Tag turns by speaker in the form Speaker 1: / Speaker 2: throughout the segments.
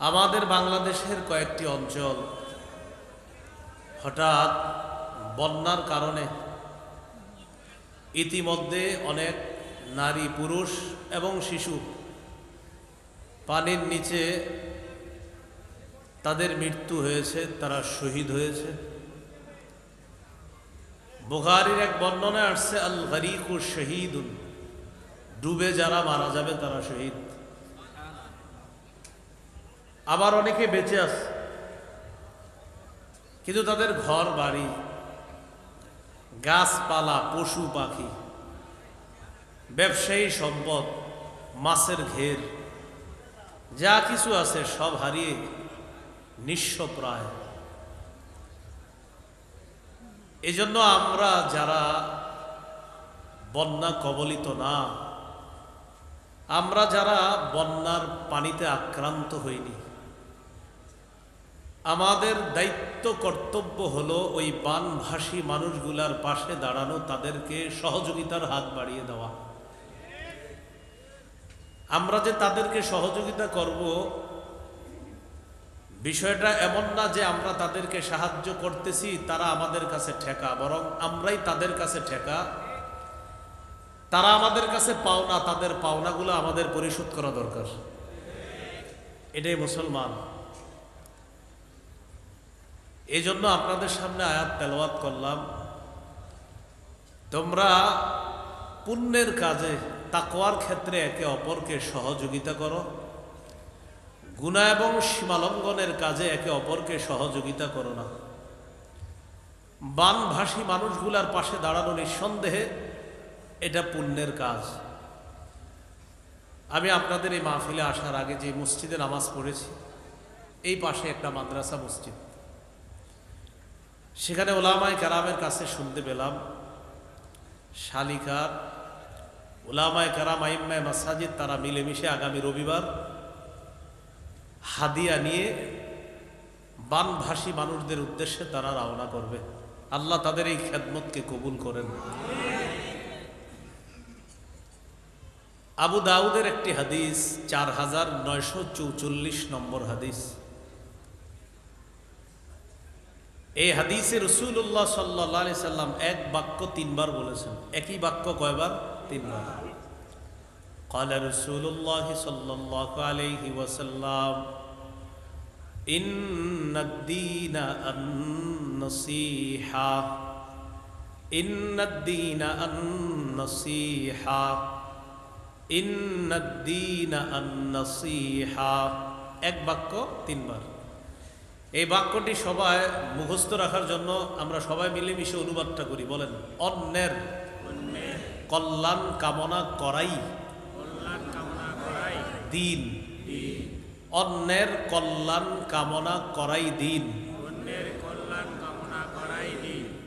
Speaker 1: আমাদের বাংলাদেশের কয়েকটি অঞ্চল হঠাৎ বন্যার কারণে ইতিমধ্যে অনেক নারী, পুরুষ এবং শিশু পানির নিচে তাদের মৃত্যু হয়েছে, তারা শহীদ হয়েছে। বুখারির এক বর্ণনায় আসছে আল গরিকুর শহীদুন ডুবে যারা মারা যাবে তারা শহীদ। আবার অনেকে বেঁচে আছে। কিন্তু তাদের ঘর, বাড়ি, গাছপালা, পশু, পাখি, ব্যবসায়ী সম্পদ, মাছের ঘের, যা কিছু আছে সব হারিয়ে নিঃস্ব প্রায়। এজন্য আমরা যারা বন্যা কবলিত না, আমরা যারা বন্যার পানিতে আক্রান্ত হইনি আমাদের দায়িত্ব, কর্তব্য হলো ওই বানভাসী মানুষগুলার পাশে দাঁড়ানো, তাদেরকে সহযোগিতার হাত বাড়িয়ে দেওয়া। আমরা যে তাদেরকে সহযোগিতা করব, বিষয়টা এমন না যে আমরা তাদেরকে সাহায্য করতেছি, তারা আমাদের কাছে ঠেকা, বরং আমরাই তাদের কাছে ঠেকা। তারা আমাদের কাছে পাওনা, তাদের পাওনাগুলো আমাদের পরিশোধ করা দরকার। এটাই মুসলমান। এই জন্য আপনাদের সামনে আয়াত তেলাওয়াত করলাম। তোমরা পুণ্যের কাজে, তাকওয়ার ক্ষেত্রে একে অপরকে সহযোগিতা করো। গুণা এবং সীমালঙ্ঘনের কাজে একে অপরকে সহযোগিতা করো না। বানভাসী মানুষগুলার পাশে দাঁড়ানো নিঃসন্দেহে এটা পুণ্যের কাজ। আমি আপনাদের এই মাহফিলে আসার আগে যে মসজিদে নামাজ পড়েছি, এই পাশে একটা মাদ্রাসা মসজিদ। সেখানে ওলামায় কারামের কাছে শুনতে পেলাম, শালিকার ওলামায় কারাম আইম্মায় মাসাজিদ তারা মিলেমিশে আগামী রবিবার হাদিয়া নিয়ে বানভাসী মানুষদের উদ্দেশ্যে তারা রওনা করবে। আল্লাহ তাদের এই খেদমতকে কবুল করেন। আবু দাউদের একটি হাদিস, চার হাজার নয়শো চৌচল্লিশ নম্বর হাদিস। এই হাদিসে রসুল্লাহ সাল্লি সাল্লাম এক বাক্য তিনবার বলেছেন একই বাক্য কয়বার তিনবার قال رسول الله صلى الله عليه وسلم إن الدين النصيحة إن الدين النصيحة إن الدين النصيحة এক বাক্য তিনবার এই বাক্যটি সবাই মুখস্থ রাখার জন্য আমরা সবাই মিলেমিশে অনুবাদটা করি, বলেন, অন্যের কল্যাণ কামনা করাই। দিন। অন্যের কল্যাণ কামনা করাই দিন।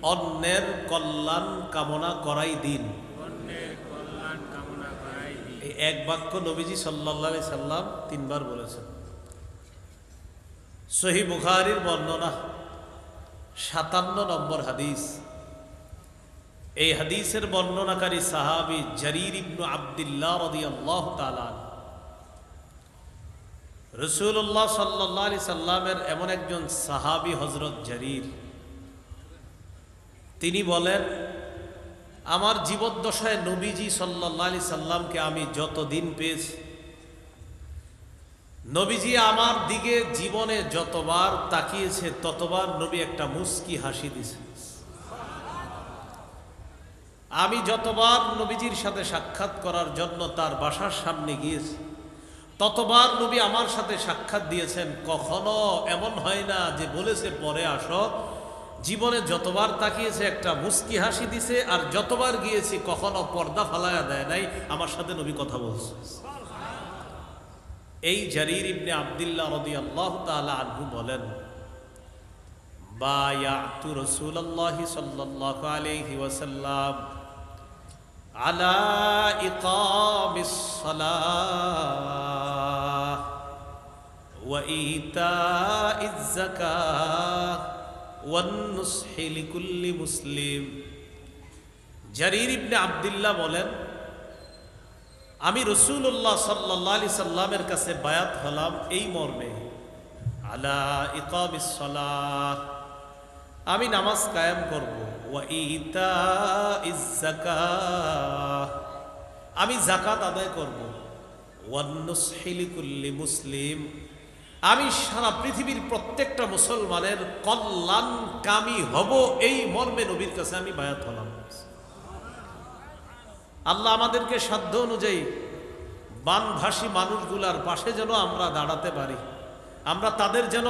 Speaker 1: অন্যের কল্যাণ কামনা করাই দিন। এক বাক্য নবীজি সাল্লা সাল্লাম তিনবার বলেছেন। সহি বুখারির বর্ণনা, সাতান্ন নম্বর হাদিস। এই হাদিসের বর্ণনাকারী সাহাবি জরির ইবনু আবদুল্লাহ রদি আল্লাহ রসুল্লাহ সাল্লি সাল্লামের এমন একজন সাহাবি হজরত জরির। তিনি বলেন, আমার জীবদ্দশায় নবীজি সাল্লাহ আলি সাল্লামকে আমি যতদিন পেয়েছি নবীজি আমার দিকে জীবনে যতবার তাকিয়েছে, ততবার নবী একটা মুস্কি হাসি দিছে আমি যতবার নবীজির সাথে সাক্ষাৎ করার জন্য তার বাসার সামনে গিয়েছি, ততবার নবী আমার সাথে সাক্ষাৎ দিয়েছেন, কখনো এমন হয় না যে বলেছে, পরে আসো। জীবনে যতবার তাকিয়েছে, একটা মুস্কি হাসি দিছে আর যতবার গিয়েছি, কখনো পর্দা ফালায়া দেয় নাই, আমার সাথে নবী কথা বলছে। এই জারির ইবনে আবদুল্লাহ রদি আল্লাহ তালা আনহু বলেন, বায়াতু রসুল্লাহ সাল্লাহ আলহি ওয়াসাল্লাম আলা ইকামিসালাহ ওয়া ইতাইজ যাকাত ওয়ান নুসহি লিকুল্লি মুসলিম। জারির আবদুল্লাহ বলেন আমি রসুল্লাহ সাল্লাহ আলি সাল্লামের কাছে বায়াত হলাম এই মর্মে। আলা ইকামিস সালাহ আমি নামাজ কায়েম করব। ওয়া ইতা আমি জাকাত আদায় করব। ওয়ান্নুসহিলিকুল্লি মুসলিম। আমি সারা পৃথিবীর প্রত্যেকটা মুসলমানের কল্যাণকামী হব এই মর্মে নবীর কাছে আমি বায়াত হলাম। আল্লাহ আমাদেরকে সাধ্য অনুযায়ী বানভাসী মানুষগুলার পাশে যেন আমরা দাঁড়াতে পারি। আমরা তাদের যেন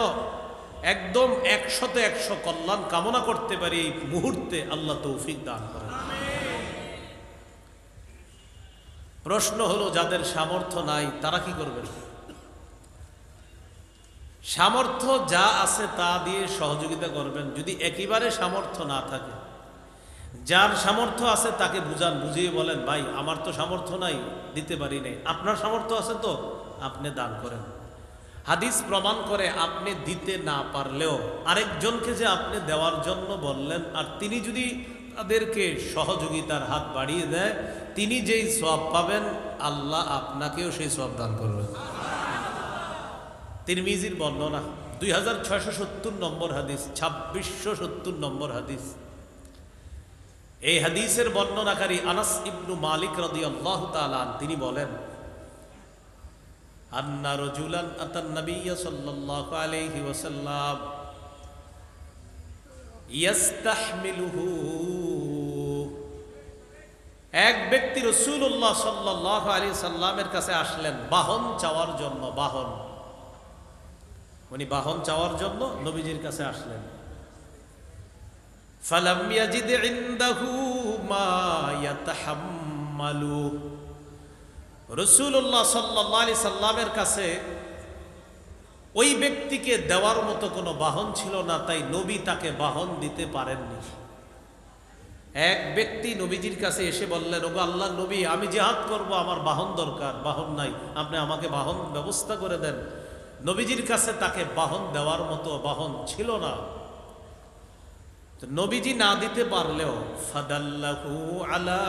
Speaker 1: একদম একশতে একশো কল্যাণ কামনা করতে পারি এই মুহূর্তে আল্লাহ তৌফিক দান করেন। প্রশ্ন হলো, যাদের সামর্থ্য নাই, তারা কি করবেন? সামর্থ্য যা আছে তা দিয়ে সহযোগিতা করবেন। যদি একেবারে সামর্থ্য না থাকে যার সামর্থ্য আছে তাকে বুঝান, বুঝিয়ে বলেন, ভাই, আমার তো সামর্থ্য নাই, দিতে পারি নাই। আপনার সামর্থ্য আছে তো? আপনি দান করেন। হাদিস প্রমাণ করে আপনি দিতে না পারলেও আরেকজনকে যে আপনি দেওয়ার জন্য বললেন, আর তিনি যদি তাদেরকে সহযোগিতার হাত বাড়িয়ে দেয়, তিনি যেই সব পাবেন, আল্লাহ আপনাকেও সেই সব দান করবেন তিরমিজির বর্ণনা, দুই হাজার ছয়শো সত্তর নম্বর হাদিস, ছাব্বিশশো সত্তর নম্বর হাদিস। এই হাদিসের বর্ণনাকারী আনাস ইবনু মালিক রদি আল্লাহ তিনি বলেন এক ব্যক্তি রসুল্লাহ সাল্লাহ আলী সাল্লামের কাছে আসলেন, বাহন চাওয়ার জন্য, বাহন। উনি বাহন চাওয়ার জন্য নবীজির কাছে আসলেন। ফালাম ইয়াজিদ মা ইয়াতাহাম্মালু। সাল্লামের কাছে ওই ব্যক্তিকে দেওয়ার মতো কোনো বাহন ছিল না, তাই নবী তাকে বাহন দিতে পারেননি। এক ব্যক্তি নবীজির কাছে এসে বললেন, ওগো আল্লাহ নবী, আমি জেহাদ করব, আমার বাহন দরকার, বাহন নাই, আপনি আমাকে বাহন ব্যবস্থা করে দেন। নবীজির কাছে তাকে বাহন দেওয়ার মতো বাহন ছিল না। নবীজি না দিতে পারলেও ফাদাল্লাহু আলা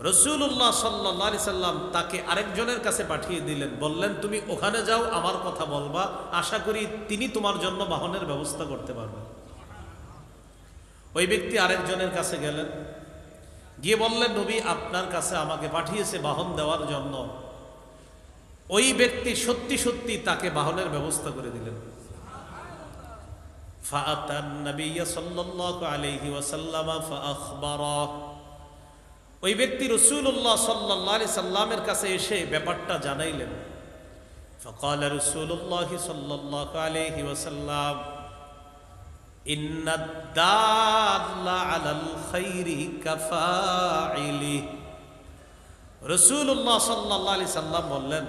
Speaker 1: রসুল্লাহ সাল্লা সাল্লাম তাকে আরেকজনের কাছে পাঠিয়ে দিলেন, বললেন, তুমি ওখানে যাও, আমার কথা বলবা। আশা করি তিনি তোমার জন্য বাহনের ব্যবস্থা করতে পারবেন। ওই ব্যক্তি আরেকজনের কাছে গেলেন। গিয়ে বললেন, নবী, আপনার কাছে আমাকে পাঠিয়েছে বাহন দেওয়ার জন্য। ওই ব্যক্তি সত্যি সত্যি তাকে বাহনের ব্যবস্থা করে দিলেন। ফাআতান নবিয়্য সাল্লাল্লাহু আলাইহি ওয়াসাল্লাম ফাআখবারা ওই ব্যক্তি রসুল্লাহ সাল্লাহ আলি সাল্লামের কাছে এসে ব্যাপারটা জানাইলেন فقال رسول الله صلى الله عليه وسلم إن الدال على الخير كفاعله রসুল্লাহ সাল্লাহ আলি সাল্লাম বললেন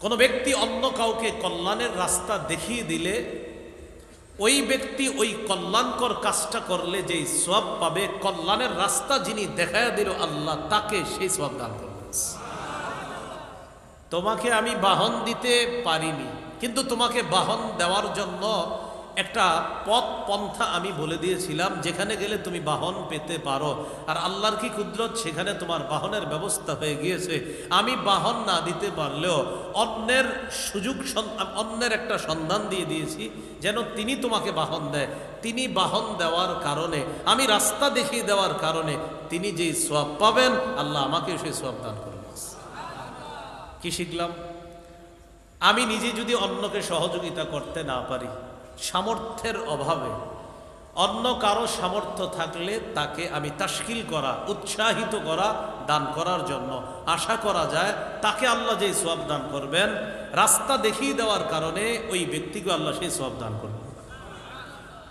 Speaker 1: কোনো ব্যক্তি অন্য কাউকে কল্যাণের রাস্তা দেখিয়ে দিলে ওই ব্যক্তি ওই কল্যাণকর কাজটা করলে যেই সব পাবে, কল্যাণের রাস্তা যিনি দেখায় দিল আল্লাহ, তাকে সেই সব দান করবে। তোমাকে আমি বাহন দিতে পারিনি, কিন্তু তোমাকে বাহন দেওয়ার জন্য একটা পথ পন্থা আমি বলে দিয়েছিলাম, যেখানে গেলে তুমি বাহন পেতে পারো। আর আল্লাহর কি কুদরত, সেখানে তোমার বাহনের ব্যবস্থা হয়ে গিয়েছে। আমি বাহন না দিতে পারলেও অন্যের সুযোগ অন্যের একটা সন্ধান দিয়ে দিয়েছি, যেন তিনি তোমাকে বাহন দেয়। তিনি বাহন দেওয়ার কারণে, আমি রাস্তা দেখিয়ে দেওয়ার কারণে তিনি যেই সব পাবেন, আল্লাহ আমাকে সেই সব দান করবেন কি শিখলাম? আমি নিজে যদি অন্যকে সহযোগিতা করতে না পারি সামর্থ্যের অভাবে। অন্য কারও সামর্থ্য থাকলে তাকে আমি তাস্কিল করা, উৎসাহিত করা, দান করার জন্য আশা করা যায়। তাকে আল্লাহ যেই সব দান করবেন, রাস্তা দেখিয়ে দেওয়ার কারণে ওই ব্যক্তিকে আল্লাহ সেই সব দান করবেন।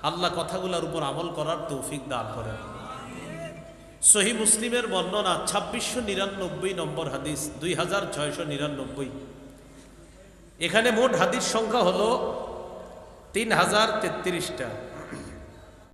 Speaker 1: আল্লাহ কথাগুলোর উপর আমল করার তৌফিক দান করেন। সহি মুসলিমের বর্ণনা ছাব্বিশশো নিরানব্বই নম্বর হাদিস, দুই হাজার ছয়শো নিরানব্বই। এখানে মোট হাদিস সংখ্যা হলো তিন হাজার তেত্রিশটা।